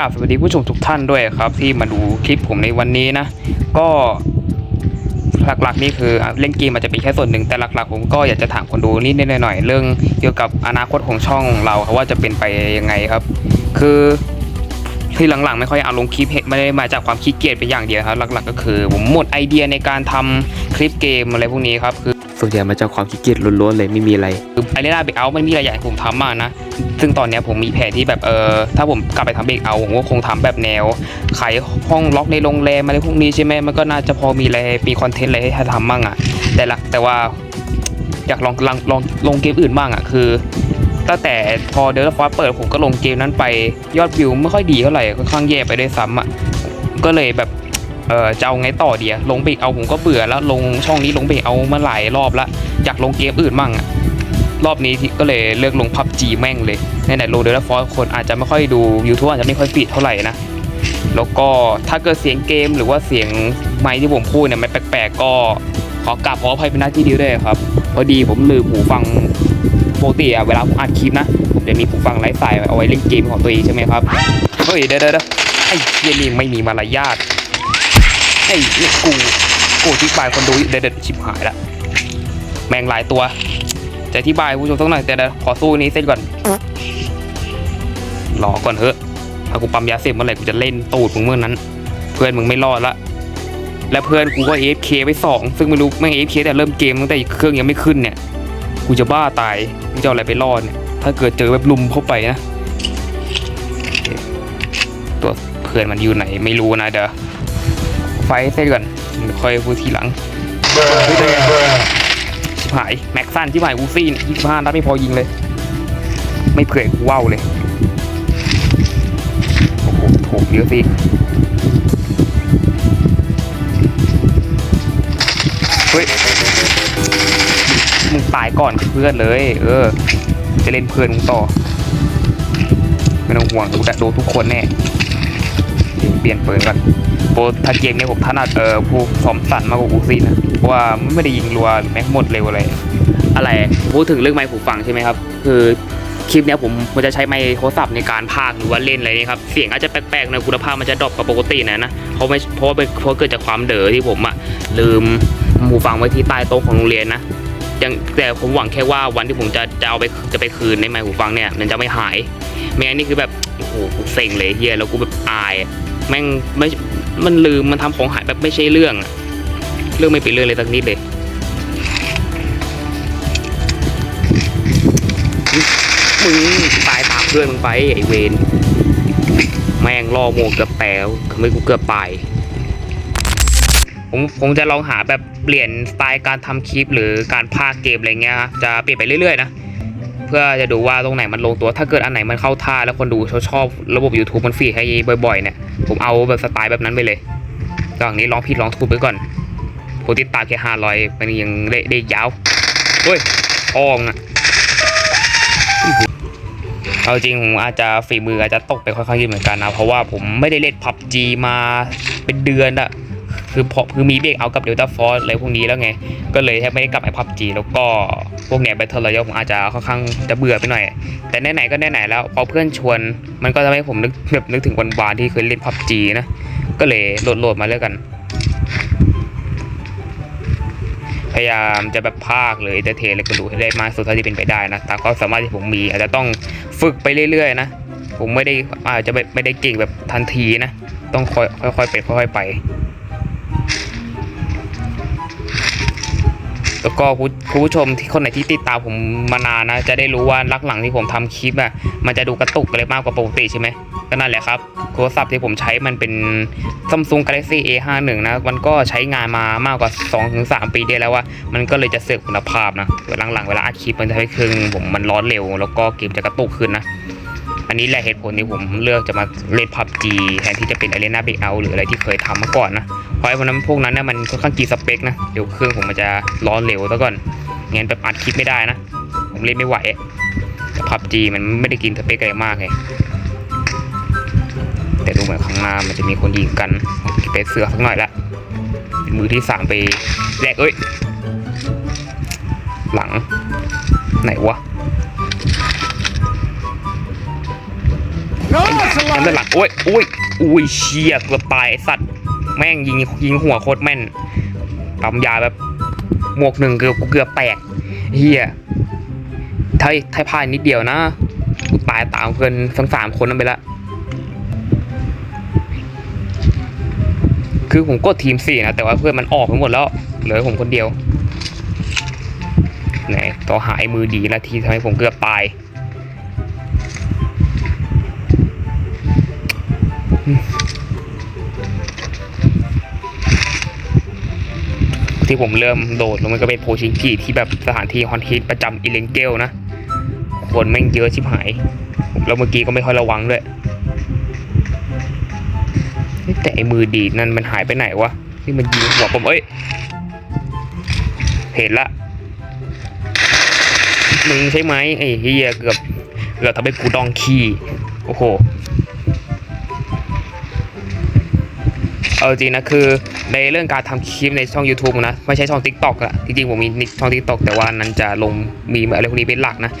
ราบสวัสดีผู้ชมทุกท่านด้วยครับ ที่มาดูคลิปผมในวันนี้นะ ก็หลักๆนี่คือเล่นเกมอาจจะเป็นแค่ส่วนหนึ่งแต่หลักๆ ผมก็อยากจะถามคนดูนิดๆหน่อยๆเรื่องเกี่ยวกับอนาคตของช่องเราครับว่าจะเป็นไปยังไงครับ คือที่หลังๆ ไม่ค่อยเอาลงคลิปไม่ได้มาจากความขี้เกียจเป็นอย่างเดียวครับ หลักๆ ก็คือ ผมหมดไอเดียในการทำคลิปเกมอะไรพวกนี้ครับคือ ส่วนใหญ่มาจากความขี้เกียจล้วนๆเลยไม่มีอะไรไอเรน่าเบรกเอามันมีอะไรอยากให้ผมทำมากนะ ซึ่งตอนเนี้ยผมมีแผนที่แบบเออถ้าผมกลับไปทำเบรกเอาผมก็คงทำแบบแนวขายห้องล็อกในโรงแรมอะไรพวกนี้ใช่ไหมมันก็น่าจะพอมีอะไรมีคอนเทนต์อะไรให้ทำมั่งอะ แต่ละแต่ว่าอยากลองลองลองลงเกมอื่นบ้างอะคือตั้งแต่พอเดลฟอสเปิดผมก็ลงเกมนั้นไปยอดวิวไม่ค่อยดีเท่าไหร่ค่อนข้างแย่ไปด้วยซ้ำอะก็เลยแบบ เออจะเอาไงต่อเดียลงเบรกเอาผมก็เบื่อแล้วลงช่องนี้ลงเบรกเอามาหลายรอบล้วอยากลงเกมอื่นมั่งอะรอบนี้ก็เลยเลือกลงพับจีแม่งเลยในไหนๆโลเดอร์ฟอร์คนอาจจะไม่ค่อยดู YouTube อาจจะไม่ค่อยฟีดเท่าไหร่นะแล้วก็ถ้าเกิดเสียงเกมหรือว่าเสียงไมค์ที่ผมพูดเนี่ยมันแปลกๆก็ขอกราบขออภัยเป็นหน้าที่ดีด้วยครับ พอดีผมลืมหูฟังปกติอะเวลาผมอัดคลิปนะผมจะมีหูฟังไร้สายเอาไว้เล่นเกมของตัวเองใช่ไหมครับเฮ้ยเดี๋ยวเดี๋ยวเดี๋ยวไอ้เหี้ยนี่ไม่มีมารยาท ไอ้เนี่ยกูกูอธิบายคนดูเด็ดๆชิบหายละแมงหลายตัวจะอธิบายผู้ชมสักหน่อยแต่เดี๋ยวขอสู้นี้เสร็จก่อนรอก่อนเถอะถ้ากูปั๊มยาเสพเมื่อไหร่กูจะเล่นตูดมึงเมื่อนั้น เพื่อนมึงไม่รอดละและเพื่อนกูก็ AFK ไปสองซึ่งไม่รู้แม่ง AFK แต่เริ่มเกมตั้งแต่เครื่องยังไม่ขึ้นเนี่ย กูจะบ้าตายมึงจะเอาอะไรไปรอดเนี่ย ถ้าเกิดเจอแบบลุมเข้าไปนะ ตัวเพื่อนมันอยู่ไหนไม่รู้นะเดี๋ยวไฟเสร็จก่อนเค่อยพูดทีหลังชิบหายแม็กซันชิบหายวูซี่ยี่สิบห้านัดไม่พอยิงเลย ไม่เผื่อกูว่าวเลยโอ้โหโถเยอะสิเฮ้ยมึงตายก่อนเพื่อนเลย เออ จะเล่นเพื่อนมึงต่อ ไม่ต้องห่วงกูจะโดนทุกคนแน่เปลี่ยนปืนก่อน โปรถ้าเกมนี้ผมถนัดเออผู้สอมสันมากกว่าอูซี่นะเพราะว่าไม่ได้ยิงรัวหรือแม็กหมดเร็วอะไร อะไรพูดถึงเรื่องไมค์หูฟังใช่ไหมครับ คือคลิปเนี้ยผมผมจะใช้ไมค์โทรศัพท์ในการพากหรือว่าเล่นอะไรนี่ครับ เสียงอาจจะแปลกๆนะคุณภาพมันจะดรอปกว่าปกตินะนะเพราะไม่เพราะว่าเป็นเพราะเกิดจากความเด๋อที่ผมอะลืมหูฟังไว้ที่ใต้โต๊ะของโรงเรียนนะยังแต่ผมหวังแค่ว่าวันที่ผมจะจะเอาไปจะไปคืนในไมค์หูฟังเนี่ยมันจะไม่หายไม่งั้นนี่คือแบบโอ้โหเซ็งเลยเฮียแล้วกูแบบอาย แม่งไม่มันลืมมันทำของหายแบบไม่ใช่เรื่องเรื่องไม่เป็นเรื่องเลยสักนิดเลยมึงตายตามเพื่อนมึงไปไอเวนแม่งล่อโมเกือบแตวทำให้กูเกือบตายผมผมจะลองหาแบบเปลี่ยนสไตล์การทำคลิปหรือการพากเกมอะไรเงี้ยจะเปลี่ยนไปเรื่อยๆนะ เพื่อจะดูว่าตรงไหนมันลงตัว ถ้าเกิดอันไหนมันเข้าท่าแล้วคนดูชอบชอบระบบ YouTube มันฟีดให้บ่อยๆเนี่ยผมเอาแบบสไตล์แบบนั้นไปเลยก็อย่างนี้ลองผิดลองถูกไปก่อนผู้ติดตามแค่ห้าร้อยมันยังได้ได้ยาวเฮ้ยอ้องอะเอาจริงผมอาจจะฝีมืออาจจะตกไปค่อนข้างเยอะเหมือนกันนะ เพราะว่าผมไม่ได้เล่นพับจีมาเป็นเดือนอะ คือพอคือมีเบรกเอากับเดลต้าฟอร์อะไรพวกนี้แล้วไง ก็เลยแทบไม่ได้กลับไปพับจีแล้วก็พวกเนี้ยแบทเทิลรอยัลผมอาจจะค่อนข้างจะเบื่อไปหน่อย แต่ไหนๆก็ไหนๆแล้วพอเพื่อนชวน มันก็ทำให้ผมนึกแบบนึกถึงวันวานที่เคยเล่นพับจีนะ ก็เลยโหลดโหลดมาเล่นกัน พยายามจะแบบภาคหรือเอเตเทนอะไรก็ดูให้ได้มากสุดเท่าที่เป็นไปได้นะตามความสามารถที่ผมมี อาจจะต้องฝึกไปเรื่อยๆนะผมไม่ได้อาจจะไม่ไม่ได้เก่งแบบทันทีนะ ต้องค่อยค่อยๆเป็นค่อยๆไป แล้วก็ผู้คุณผู้ชมที่คนไหนที่ติดตามผมมานานนะ จะได้รู้ว่าลักหลังที่ผมทำคลิปอะมันจะดูกระตุกอะไรมากกว่าปกติใช่ไหมก็นั่นแหละครับโทรศัพท์ที่ผมใช้มันเป็น Samsung Galaxy A51 นะมันก็ใช้งานมามากกว่า 2-3 ปีได้แล้วว่า มันก็เลยจะเสื่อมคุณภาพนะหลังๆเวลาอัดคลิปมันจะให้เครื่องผมมันร้อนเร็ว แล้วก็เกมจะกระตุกขึ้นนะ อันนี้แหละเหตุผลที่ผมเลือกจะมาเล่น PUBG แทนที่จะเป็น Arena Breakout หรืออะไรที่เคยทำมาก่อนนะ เพราะไอ้พวกนั้นพวกนั้นเนี่ยมันค่อนข้างกีสเปคนะ เดี๋ยวเครื่องผมมันจะร้อนเร็วซะก่อนงั้นแบบอัดคลิปไม่ได้นะ ผมเล่นไม่ไหวแต่ PUBG มันไม่ได้กินสเปคอะไรมากไงแต่ดูเหมือนข้างหน้ามันจะมีคนยิงกันไปเสือสักหน่อยละมือที่สามไปแรกเอ้ย หลัง ไหนวะ ทำด้านหลังโอ้ยโอ้ยโอ้ยเชียเกือบตายไอสัตว์ แม่งยิงยิงหัวโคตรแม่นปั๊มยาแบบหมวกหนึ่งเกือบเกือบแตกเฮียถ้าถ้าพลาดนิดเดียวนะกูตายตามเพื่อนทั้งสามคนนั้นไปละ คือผมกดทีมสี่นะ แต่ว่าเพื่อนมันออกไปหมดแล้ว เหลือผมคนเดียวไหนต่อหายมือดีละทีทำให้ผมเกือบตาย ที่ผมเริ่มโดดลงมันก็เป็นโพชิงกิที่แบบสถานที่ฮอนฮิตประจำอิเลนเกลนะ คนแม่งเยอะชิบหาย แล้วเมื่อกี้ก็ไม่ค่อยระวังด้วยแต่ไอ้มือดีดนั่นมันหายไปไหนวะที่มันยิงหัวผมเอ้ย เห็นละ มึงใช่ไหมไอ้เฮียเกือบเกือบทำให้กูดองขี้ โอ้โห เอาจริงนะคือในเรื่องการทำคลิปในช่อง YouTube นะไม่ใช่ช่อง TikTok อะจริงๆผมมีช่อง TikTok แต่ว่านั้นจะลงมีอะไรพวกนี้เป็นหลักนะ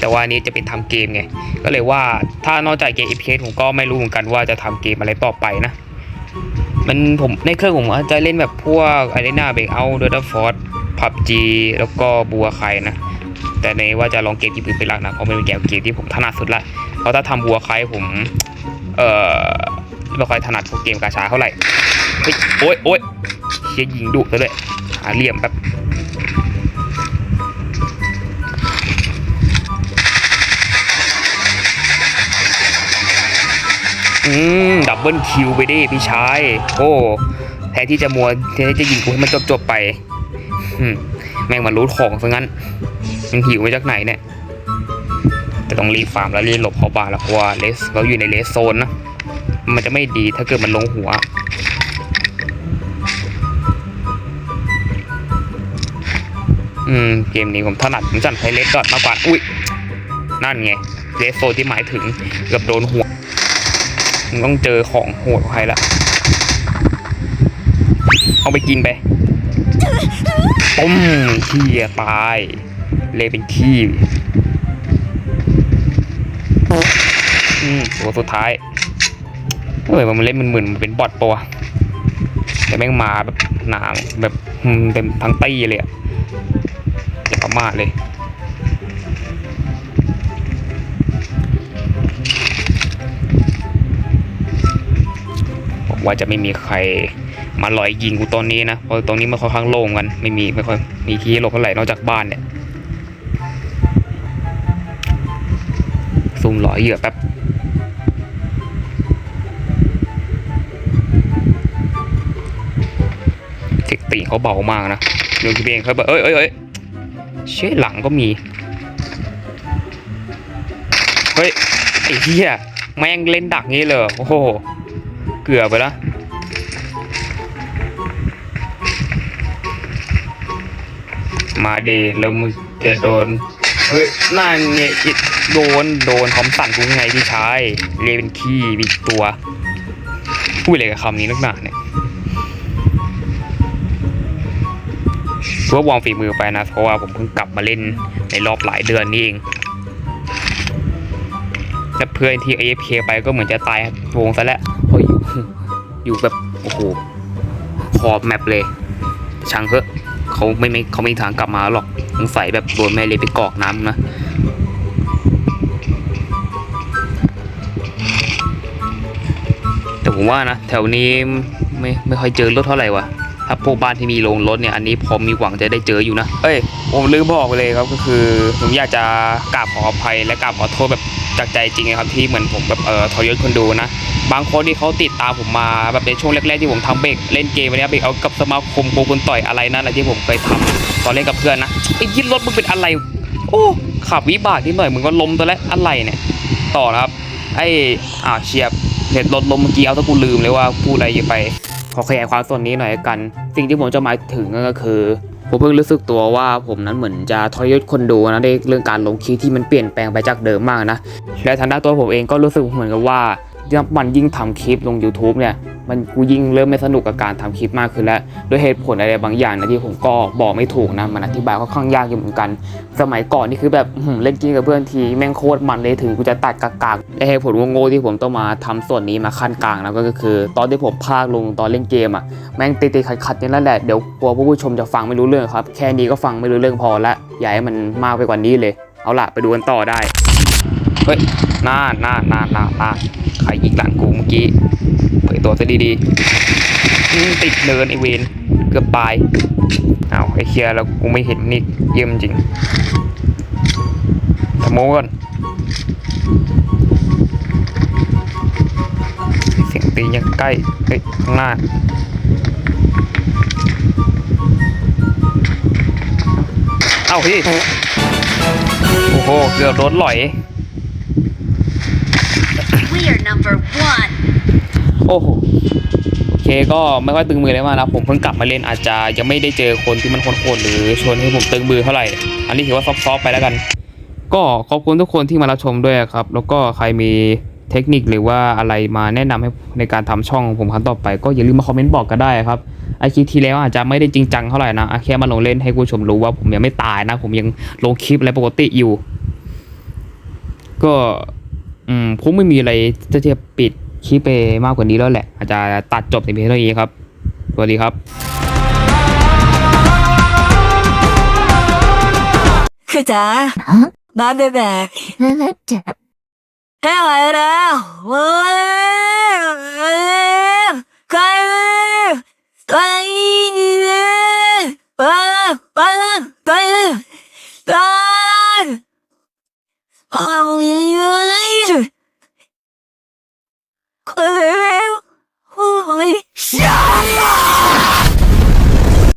แต่ว่านี้จะเป็นทำเกมไง ก็เลยว่าถ้านอกจากเกม FPS ผมก็ไม่รู้เหมือนกันว่าจะทำเกมอะไรต่อไปนะ มันผมในเครื่องผมอาจจะเล่นแบบพวก Arena Breakout Dota Force PUBG แล้วก็บัวใครนะแต่ในว่าจะลองเกมที่อื่นเป็นหลักนะเพราะมันเป็นเกมเกมที่ผมถนัดสุดละเพราะถ้าทำบัวใครผมเอ่อไม่ค่อยถนัดพวกเกมกาชาเท่าไหร่ ฮ้ยโอ๊ยโอ๊ยเชียยิงดุซะด้วยหาเหลี่ยมแบบอืมดับเบิลคิวไปดิพี่ชายโอ้แทนที่จะมัวแทนที่จะยิงกูให้มันจบจบไปอืมแม่งมารู้ของซะงั้นมันหิวมาจากไหนเนี่ยแต่ต้องรีบฟาร์มแล้วรีบหลบเขาบ้าแล้วเพราะว่าเลสเราอยู่ในเลสโซนนะมันจะไม่ดีถ้าเกิดมันลงหัว อืมเกมนี้ผมถนัดผมสั่นใช้เลสดอทมากกว่า อุ้ย นั่นไงเลสโซที่หมายถึงเกือบโดนหัวมึงต้องเจอของโหดใครละเอาไปกินไปปุ้มขี้ตายเละเป็นขี้อืมตัวสุดท้ายเอ้ยมันเล่นมันเหมือนมันเป็นบอทปะวะแต่แม่งมาแบบหนาแบบเต็มทั้งตี้เลยอะ มาเลยบอกว่าจะไม่มีใครมาลอยยิงกูตอนนี้นะ เพราะตรงนี้มันค่อนข้างโล่งกัน ไม่มีไม่ค่อยมีที่หลบเท่าไหร่นอกจากบ้านเนี่ยซุ่มลอยเหยื่อแป๊บเทคตีเขาเบามากนะเรื่องที่เพลงเขาแบบเอ้ยเอ้ยเอ้ย เชี่ยหลังก็มี เฮ้ย ไอ้เหี้ยแม่งเล่นดักงี้เลยเหรอโอ้โห เกือบไปละมาเดีแล้วมึงจะโดน เฮ้ยนั่นไงอิโดน โดนคอมสั่นกูไงพี่ชาย เรียเป็นขี้บิดตัว พูดอะไรกับคำนี้นักหนาเนี่ย ถือว่าวอร์มฝีมือไปนะ เพราะว่าผมเพิ่งกลับมาเล่นในรอบหลายเดือนนี่เองและเพื่อนที่ AFK ไปก็เหมือนจะตายวงซะแล้วเพราะอยู่อยู่แบบโอ้โหขอบแมปเลยช่างเถอะเขาไม่ไม่เขาไม่มีทางกลับมาหรอกสงสัยแบบโดนแม่เลยไปกอกน้ำนะแต่ผมว่านะ แถวนี้ไม่ไม่ค่อยเจอรถเท่าไหร่วะ ถ้าพวกบ้านที่มีโรงรถเนี่ยอันนี้พอมีหวังจะได้เจออยู่นะ เอ้ยผมลืมบอกไปเลยครับก็คือผมอยากจะกราบขออภัยและกราบขอโทษแบบจากใจจริงนะครับที่เหมือนผมแบบเอ่อทรยศคนดูนะบางคนที่เขาติดตามผมมาแบบในช่วงแรกๆที่ผมทำเบรกเล่นเกมอันเนี้ยเบรกเอากับสมาคมโคกุนต่อยอะไรนั่นแหละที่ผมเคยทำตอนเล่นกับเพื่อนนะไอ้ยิดรถมึงเป็นอะไร โอ้ขับวิบากนิดหน่อยมึงก็ล้มตัวแล้วอะไรเนี่ยต่อนะครับไอ้อ่าเชียบเห็นรถล้มเมื่อกี้เอาถ้ากูลืมเลยว่าพูดอะไรไป อขยายความส่วนนี้หน่อยกัน สิ่งที่ผมจะหมายถึงก็คือผมเพิ่งรู้สึกตัวว่าผมนั้นเหมือนจะทรยศคนดูนะในเรื่องการลงคลิปที่มันเปลี่ยนแปลงไปจากเดิมมากนะและทางด้านตัวผมเองก็รู้สึกเหมือนกับว่า มันยิ่งทำคลิปลง YouTube เนี่ยมันกูยิ่งเริ่มไม่สนุกกับการทำคลิปมากขึ้นแล้วด้วยเหตุผลอะไรบางอย่างนะที่ผมก็บอกไม่ถูกนะมันอธิบายค่อนข้างยากอยู่เหมือนกัน สมัยก่อนนี่คือแบบเล่นเกมกับเพื่อนทีแม่งโคตรมันเลยถึงกูจะตัดกากๆและเหตุผลโง่ที่ผมต้องมาทำส่วนนี้มาขั้นกลางนะก็คือ ตอนที่ผมพากลงตอนเล่นเกมอะแม่งติดๆขัดๆนี่นั่นแหละเดี๋ยวกลัวผู้ชมจะฟังไม่รู้เรื่องครับแค่นี้ก็ฟังไม่รู้เรื่องพอละอย่าให้มันมากไปกว่านี้เลย เอาล่ะไปดูกันต่อได้ เฮ้ยน่าน่าน่าน่าน่าใครยิงหลังกูเมื่อกี้เผยตัวซะดีๆติดเนินไอเวนเกือบตายเอาไอเคียร์แล้วกูไม่เห็นนี่เยี่ยมจริงสโมกก่อนเสียงตียังใกล้เฮ้ยข้างหน้าเอ้าพี่โอ้โห เกือบรถหลอย number one. โอ้โหโอเคก็ไม่ค่อยตึงมือเลยมากนะผมเพิ่งกลับมาเล่นอาจจะยังไม่ได้เจอคนที่มันโหดๆหรือชวนให้ผมตึงมือเท่าไหร่ อันนี้ถือว่าซอฟๆไปแล้วกัน ก็ขอบคุณทุกคนที่มารับชมด้วยครับ แล้วก็ใครมีเทคนิคหรือว่าอะไรมาแนะนำให้ในการทำช่องของผมครั้งต่อไป ก็อย่าลืมมาคอมเมนต์บอกกันได้ครับไอคลิปที่แล้วอาจจะไม่ได้จริงจังเท่าไหร่นะแค่มาลงเล่นให้คุณผู้ชมรู้ว่าผมยังไม่ตายนะ ผมยังลงคลิปอะไรปกติอยู่ ก็ อืมผมไม่มีอะไรจะจะปิดคลิปไปมากกว่านี้แล้วแหละ อาจจะตัดจบในเพียงเท่านี้ครับ สวัสดีครับคือจ๋ามาเบแบบ Hello, ให้ไหวแล้วโอ้ยใครไปเลยไปไปไปไปเอาอยู่เลย โอ้โอ้ย